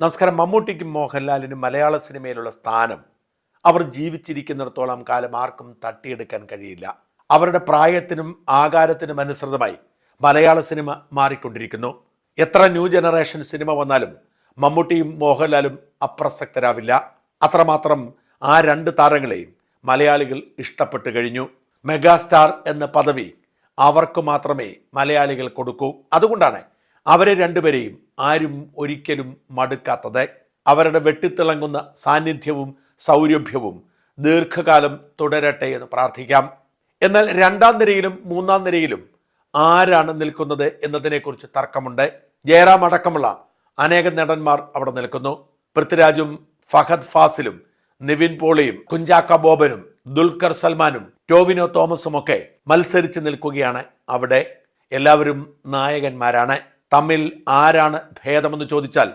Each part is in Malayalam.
നമസ്കാരം. മമ്മൂട്ടിക്കും മോഹൻലാലിനും മലയാള സിനിമയിലുള്ള സ്ഥാനം. അവർ ജീവിച്ചിരിക്കുന്നിടത്തോളം കാലം ആർക്കും തട്ടിയെടുക്കാൻ കഴിയില്ല. അവരുടെ പ്രായത്തിനും ആകാരത്തിനും അനുസൃതമായി മലയാള സിനിമ മാറിക്കൊണ്ടിരിക്കുന്നു. എത്ര ന്യൂ ജനറേഷൻ സിനിമ വന്നാലും മമ്മൂട്ടിയും മോഹൻലാലും അപ്രസക്തരാവില്ല. അത്രമാത്രം ആ രണ്ട് താരങ്ങളെയും മലയാളികൾ ഇഷ്ടപ്പെട്ടു കഴിഞ്ഞു. മെഗാസ്റ്റാർ എന്ന പദവി അവർക്ക് മാത്രമേ മലയാളികൾ കൊടുക്കൂ. അതുകൊണ്ടാണ് അവരെ രണ്ടുപേരെയും ആരും ഒരിക്കലും മടുക്കാത്തത്. അവരുടെ വെട്ടിത്തിളങ്ങുന്ന സാന്നിധ്യവും സൗരഭ്യവും ദീർഘകാലം തുടരട്ടെ എന്ന് പ്രാർത്ഥിക്കാം. എന്നാൽ രണ്ടാം നിരയിലും മൂന്നാം നിരയിലും ആരാണ് നിൽക്കുന്നത് എന്നതിനെക്കുറിച്ച് തർക്കമുണ്ട്. ജയറാം അടക്കമുള്ള അനേകം നടന്മാർ അവിടെ നിൽക്കുന്നു. പൃഥ്വിരാജും ഫഹദ് ഫാസിലും നിവിൻ പോളിയും കുഞ്ചാക്ക ബോബനും ദുൽഖർ സൽമാനും ടോവിനോ തോമസും ഒക്കെ മത്സരിച്ച് നിൽക്കുകയാണ് അവിടെ. എല്ലാവരും നായകന്മാരാണ്. തമ്മിൽ ആരാണ് ഭേദമെന്ന് ചോദിച്ചാൽ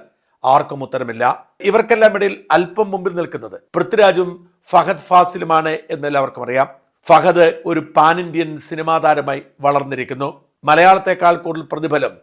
ആർക്കും ഉത്തരമില്ല. ഇവർക്കെല്ലാം ഇടയിൽ അല്പം മുമ്പിൽ നിൽക്കുന്നത് പൃഥ്വിരാജും ഫഹദ് ഫാസിലുമാണ് എന്നെല്ലാവർക്കും അറിയാം. ഫഹദ് ഒരു പാൻ ഇന്ത്യൻ സിനിമാ താരമായി വളർന്നിരിക്കുന്നു. മലയാളത്തെക്കാൾ കൂടുതൽ പ്രതിഫലം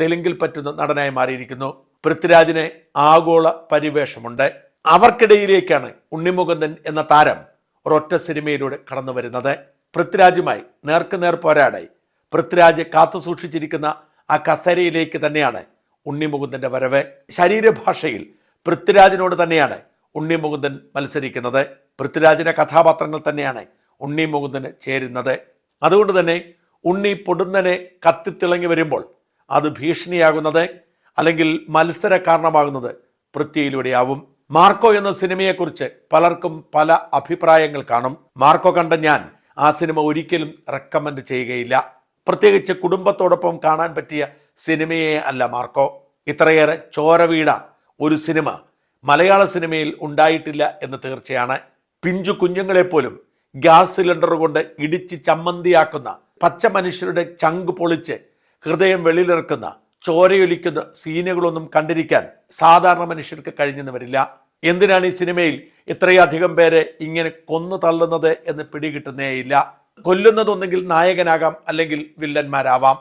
തെലുങ്കിൽ പറ്റുന്ന നടനായി മാറിയിരിക്കുന്നു. പൃഥ്വിരാജിന് ആഗോള പരിവേഷമുണ്ട്. അവർക്കിടയിലേക്കാണ് ഉണ്ണിമുകുന്ദൻ എന്ന താരം ഒരൊറ്റ സിനിമയിലൂടെ കടന്നു വരുന്നത് പൃഥ്വിരാജുമായി നേർക്കുനേർ പോരാടായി. പൃഥ്വിരാജ് കാത്തു സൂക്ഷിച്ചിരിക്കുന്ന ആ കസേരയിലേക്ക് തന്നെയാണ് ഉണ്ണിമുകുന്ദന്റെ വരവ്. ശരീരഭാഷയിൽ പൃഥ്വിരാജിനോട് തന്നെയാണ് ഉണ്ണിമുകുന്ദൻ മത്സരിക്കുന്നത്. പൃഥ്വിരാജിന്റെ കഥാപാത്രങ്ങൾ തന്നെയാണ് ഉണ്ണി മുകുന്ദന് ചേരുന്നത്. അതുകൊണ്ട് തന്നെ ഉണ്ണി പൊടുന്നനെ കത്തിത്തിളങ്ങി വരുമ്പോൾ അത് ഭീഷണിയാകുന്നത് അല്ലെങ്കിൽ മത്സര കാരണമാകുന്നത് പൃഥ്വിയിലൂടെയാവും. മാർക്കോ എന്ന സിനിമയെക്കുറിച്ച് പലർക്കും പല അഭിപ്രായങ്ങൾ കാണും. മാർക്കോ കണ്ട ഞാൻ ആ സിനിമ ഒരിക്കലും റെക്കമെൻഡ് ചെയ്യുകയില്ല. പ്രത്യേകിച്ച് കുടുംബത്തോടൊപ്പം കാണാൻ പറ്റിയ സിനിമയെ അല്ല മാർക്കോ. ഇത്രയേറെ ചോരവീട ഒരു സിനിമ മലയാള സിനിമയിൽ ഉണ്ടായിട്ടില്ല എന്ന് തീർച്ചയാണ്. പിഞ്ചു കുഞ്ഞുങ്ങളെപ്പോലും ഗ്യാസ് സിലിണ്ടർ കൊണ്ട് ഇടിച്ച് ചമ്മന്തിയാക്കുന്ന പച്ച മനുഷ്യരുടെ ചങ്ക് പൊളിച്ച് ഹൃദയം വെളിയിലിറക്കുന്ന ചോരയൊലിക്കുന്ന സീനുകളൊന്നും കണ്ടിരിക്കാൻ സാധാരണ മനുഷ്യർക്ക് കഴിഞ്ഞെന്ന് വരില്ല. എന്തിനാണ് ഈ സിനിമയിൽ ഇത്രയധികം പേരെ ഇങ്ങനെ കൊന്നു തള്ളുന്നത് എന്ന് പിടികിട്ടുന്നേയില്ല. കൊല്ലുന്നതൊന്നെങ്കിൽ നായകനാകാം അല്ലെങ്കിൽ വില്ലന്മാരാവാം.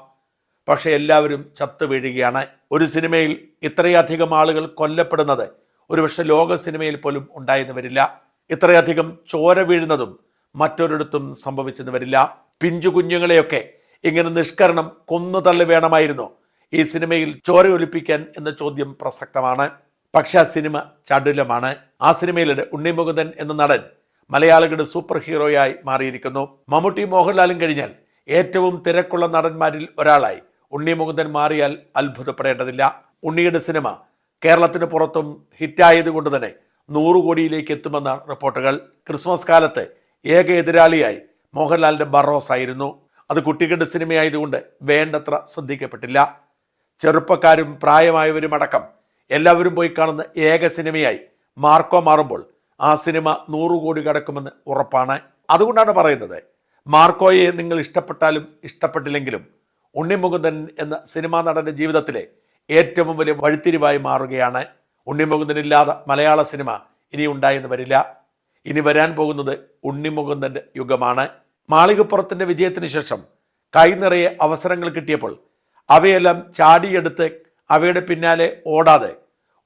പക്ഷെ എല്ലാവരും ചത്തു വീഴുകയാണ്. ഒരു സിനിമയിൽ ഇത്രയധികം ആളുകൾ കൊല്ലപ്പെടുന്നത് ഒരുപക്ഷെ ലോക സിനിമയിൽ പോലും ഉണ്ടായെന്ന് വരില്ല. ഇത്രയധികം ചോര വീഴുന്നതും മറ്റൊരിടത്തും സംഭവിച്ചെന്ന് വരില്ല. പിഞ്ചു കുഞ്ഞുങ്ങളെയൊക്കെ ഇങ്ങനെ നിഷ്കരണം കൊന്നു തള്ളി വേണമായിരുന്നു. ഈ സിനിമയിൽ ചോര ഒലിപ്പിക്കാൻ എന്ന ചോദ്യം പ്രസക്തമാണ്. പക്ഷെ ആ സിനിമ ചടുലമാണ്. ആ സിനിമയിലെ ഉണ്ണിമുകുന്ദൻ എന്ന നടൻ മലയാളികളുടെ സൂപ്പർ ഹീറോയായി മാറിയിരിക്കുന്നു. മമ്മൂട്ടി മോഹൻലാലും കഴിഞ്ഞാൽ ഏറ്റവും തിരക്കുള്ള നടന്മാരിൽ ഒരാളായി. ഉണ്ണി മുകുന്ദൻ മാറിയാൽ അത്ഭുതപ്പെടേണ്ടതില്ല. ഉണ്ണിയുടെ സിനിമ കേരളത്തിന് പുറത്തും ഹിറ്റായതുകൊണ്ട് തന്നെ നൂറ് കോടിയിലേക്ക് എത്തുമെന്നാണ് റിപ്പോർട്ടുകൾ. ക്രിസ്മസ് കാലത്ത് ഏക എതിരാളിയായി മോഹൻലാലിന്റെ ബറോസ് ആയിരുന്നു അത് കുട്ടികളുടെ സിനിമയായതുകൊണ്ട് വേണ്ടത്ര ശ്രദ്ധിക്കപ്പെട്ടില്ല. ചെറുപ്പക്കാരും പ്രായമായവരും അടക്കം എല്ലാവരും പോയി കാണുന്ന ഏക സിനിമയായി മാർക്കോ മാറുമ്പോൾ ആ സിനിമ നൂറ് കോടി കടക്കുമെന്ന് ഉറപ്പാണ്. അതുകൊണ്ടാണ് പറയുന്നത് മാർക്കോയെ നിങ്ങൾ ഇഷ്ടപ്പെട്ടാലും ഇഷ്ടപ്പെട്ടില്ലെങ്കിലും ഉണ്ണിമുകുന്ദൻ എന്ന സിനിമാ നടന്റെ ജീവിതത്തിലെ ഏറ്റവും വലിയ വഴിത്തിരിവായി മാറുകയാണ്. ഉണ്ണിമുകുന്ദനില്ലാതെ മലയാള സിനിമ ഇനി ഉണ്ടായെന്ന് വരില്ല. ഇനി വരാൻ പോകുന്നത് ഉണ്ണിമുകുന്ദന്റെ യുഗമാണ്. മാളികപ്പുറത്തിന്റെ വിജയത്തിന് ശേഷം കൈനിറയെ അവസരങ്ങൾ കിട്ടിയപ്പോൾ അവയെല്ലാം ചാടിയെടുത്ത് അവയുടെ പിന്നാലെ ഓടാതെ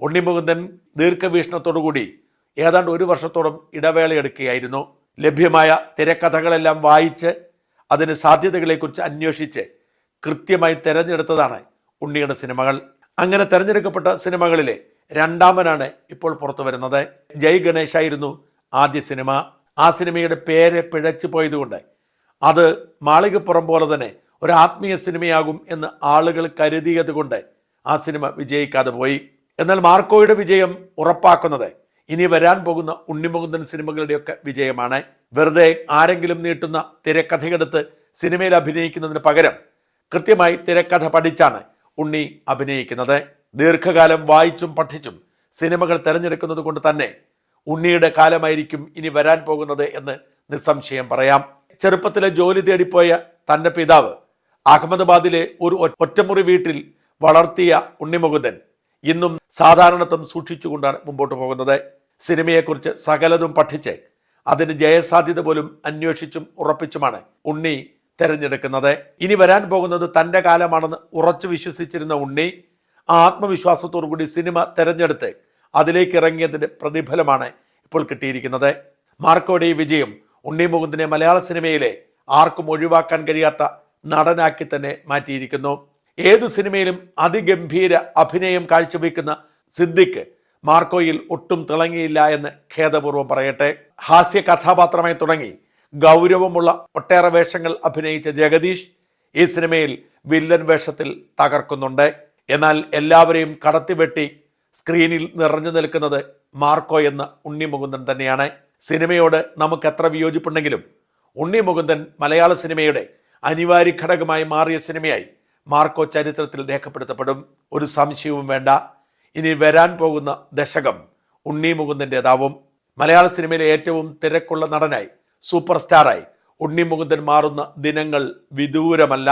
ഉണ്ണിമുകുന്ദൻ ദീർഘവീക്ഷണത്തോടുകൂടി ഏതാണ്ട് ഒരു വർഷത്തോളം ഇടവേളയെടുക്കുകയായിരുന്നു ലഭ്യമായ തിരക്കഥകളെല്ലാം വായിച്ച് അതിന് സാധ്യതകളെക്കുറിച്ച് അന്വേഷിച്ച് കൃത്യമായി തിരഞ്ഞെടുത്തതാണ് ഉണ്ണിയുടെ സിനിമകൾ. അങ്ങനെ തിരഞ്ഞെടുക്കപ്പെട്ട സിനിമകളിലെ രണ്ടാമനാണ് ഇപ്പോൾ പുറത്തു വരുന്നത്. ജയ് ഗണേശായിരുന്നു ആദ്യ സിനിമ. ആ സിനിമയുടെ പേര് പിഴച്ചു പോയതുകൊണ്ട് അത് മാളികപ്പുറം പോലെ തന്നെ ഒരു ആത്മീയ സിനിമയാകും എന്ന് ആളുകൾ കരുതിയത് കൊണ്ട് ആ സിനിമ വിജയിക്കാതെ പോയി. എന്നാൽ മാർക്കോയുടെ വിജയം ഉറപ്പാക്കുന്നത് ഇനി വരാൻ പോകുന്ന ഉണ്ണിമുകുന്ദൻ സിനിമകളുടെയൊക്കെ വിജയമാണ്. വെറുതെ ആരെങ്കിലും നീട്ടുന്ന തിരക്കഥയെടുത്ത് സിനിമയിൽ അഭിനയിക്കുന്നതിന് പകരം കൃത്യമായി തിരക്കഥ പഠിച്ചാണ് ഉണ്ണി അഭിനയിക്കുന്നത്. ദീർഘകാലം വായിച്ചും പഠിച്ചും സിനിമകൾ തിരഞ്ഞെടുക്കുന്നത് കൊണ്ട് തന്നെ ഉണ്ണിയുടെ കാലമായിരിക്കും ഇനി വരാൻ പോകുന്നത് എന്ന് നിസ്സംശയം പറയാം. ചെറുപ്പത്തിലെ ജോലി തേടിപ്പോയ തന്റെ പിതാവ് അഹമ്മദാബാദിലെ ഒരു ഒറ്റമുറി വീട്ടിൽ വളർത്തിയ ഉണ്ണിമുകുന്ദൻ ഇന്നും സാധാരണത്വം സൂക്ഷിച്ചുകൊണ്ടാണ് മുമ്പോട്ട് പോകുന്നത്. സിനിമയെക്കുറിച്ച് സകലതും പഠിച്ച് അതിന് ജയസാധ്യത പോലും അന്വേഷിച്ചും ഉറപ്പിച്ചുമാണ് ഉണ്ണി തിരഞ്ഞെടുക്കുന്നത്. ഇനി വരാൻ പോകുന്നത് തന്റെ കാലമാണെന്ന് ഉറച്ചു വിശ്വസിച്ചിരുന്ന ഉണ്ണി ആത്മവിശ്വാസത്തോടു കൂടി സിനിമ തിരഞ്ഞെടുത്ത് അതിലേക്ക് ഇറങ്ങിയതിന്റെ പ്രതിഫലമാണ് ഇപ്പോൾ കിട്ടിയിരിക്കുന്നത്. മാർക്കോടെ വിജയം ഉണ്ണി മുകുന്ദനെ മലയാള സിനിമയിലെ ആർക്കും ഒഴിവാക്കാൻ കഴിയാത്ത നടനാക്കി തന്നെ മാറ്റിയിരിക്കുന്നു. ഏത് സിനിമയിലും അതിഗംഭീര അഭിനയം കാഴ്ചവെക്കുന്ന സിദ്ദിഖ് മാർക്കോയിൽ ഒട്ടും തിളങ്ങിയില്ല എന്ന് ഖേദപൂർവം പറയട്ടെ. ഹാസ്യ കഥാപാത്രമായി തുടങ്ങി. ഗൗരവമുള്ള ഒട്ടേറെ വേഷങ്ങൾ അഭിനയിച്ച ജഗദീഷ് ഈ സിനിമയിൽ വില്ലൻ വേഷത്തിൽ തകർക്കുന്നുണ്ട്. എന്നാൽ എല്ലാവരെയും കടത്തിവെട്ടി സ്ക്രീനിൽ നിറഞ്ഞു നിൽക്കുന്നത് മാർക്കോ എന്ന ഉണ്ണി മുകുന്ദൻ തന്നെയാണ്. സിനിമയോട് നമുക്ക് എത്ര വിയോജിപ്പുണ്ടെങ്കിലും ഉണ്ണി മുകുന്ദൻ മലയാള സിനിമയുടെ അനിവാര്യ ഘടകമായി മാറിയ സിനിമയായി മാർക്കോ ചരിത്രത്തിൽ രേഖപ്പെടുത്തപ്പെടും. ഒരു സംശയവും വേണ്ട. ഇനി വരാൻ പോകുന്ന ദശകം ഉണ്ണി മുകുന്ദന്റെതാവും മലയാള സിനിമയിലെ ഏറ്റവും തിരക്കുള്ള നടനായി സൂപ്പർ സ്റ്റാറായി ഉണ്ണി മുകുന്ദൻ മാറുന്ന ദിനങ്ങൾ വിദൂരമല്ല.